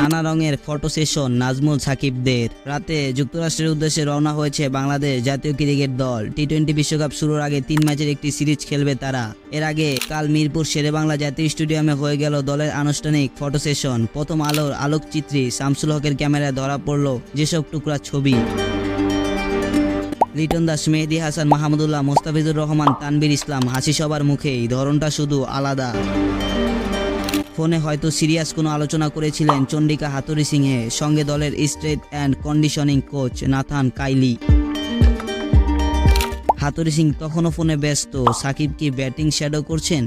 নানা রঙের photo session Nazmul সাকিবদের। রাতে যুক্তরাষ্ট্রের উদ্দেশ্যে রওনা হয়েছে বাংলাদেশ জাতীয় ক্রিকেট দল। টি টোয়েন্টি বিশ্বকাপ শুরুর আগে তিন ম্যাচের একটি সিরিজ খেলবে তারা। এর আগে কাল মিরপুর শেরেবাংলা জাতীয় স্টেডিয়ামে হয়ে গেল দলের আনুষ্ঠানিক ফটো সেশন প্রথম আলোর আলোকচিত্রী শামসুল হকের ক্যামেরায় ধরা পড়ল যেসব টুকরা ছবি। লিটন দাস, মেহেদি হাসান, মাহমুদুল্লাহ, মোস্তাফিজুর রহমান তানবির ইসলাম, হাসি সবার মুখেই। ধরনটা শুধু আলাদা। ফোনে হয়তো সিরিয়াস কোনো আলোচনা করেছিলেন চন্ডিকা হাতুরি সিংহে সঙ্গে দলের strength and conditioning coach Nathan Kiely. Hathurusingha তখনও ফোনে ব্যস্ত। সাকিব কি ব্যাটিং শ্যাডো করছেন?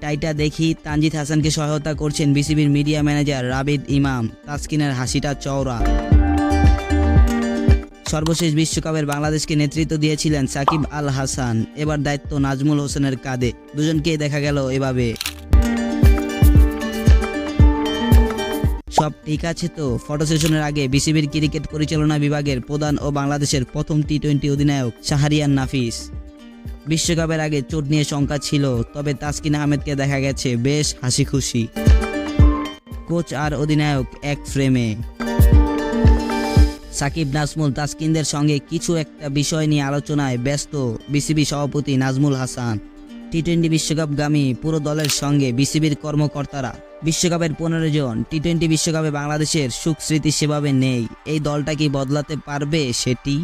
টাইটা দেখি তানজিদ হাসানকে সহায়তা করছেন বিসিবির মিডিয়া ম্যানেজার রাবিদ ইমাম। তাসকিনের হাসিটা চওড়া। সর্বশেষ বিশ্বকাপের বাংলাদেশকে নেতৃত্ব দিয়েছিলেন সাকিব আল হাসান। এবার দায়িত্ব নাজমুল হোসেনের কাঁধে। দুজনকেই দেখা গেল এভাবে। সব ঠিক আছে তো? ফটো সেশনের আগে বিসিবির ক্রিকেট পরিচালনা বিভাগের প্রধান ও বাংলাদেশের প্রথম টি টোয়েন্টি অধিনায়ক শাহরিয়ান নাফিস। বিশ্বকাপের আগে চোট নিয়ে শঙ্কা ছিল, তবে তাসকিন আহমেদকে দেখা গেছে বেশ হাসি খুশি কোচ আর অধিনায়ক এক ফ্রেমে। সাকিব নাজমুল তাসকিনদের সঙ্গে কিছু একটা বিষয় নিয়ে আলোচনায় ব্যস্ত বিসিবি সভাপতি নাজমুল হাসান। টি টোয়েন্টি বিশ্বকাপগামী পুরো দলের সঙ্গে বিসিবির কর্মকর্তারা। বিশ্বকাপের পনেরো জন টি টোয়েন্টি বিশ্বকাপে বাংলাদেশের সুখ স্মৃতি সেভাবে নেই। এই দলটা কি বদলাতে পারবে সেটি?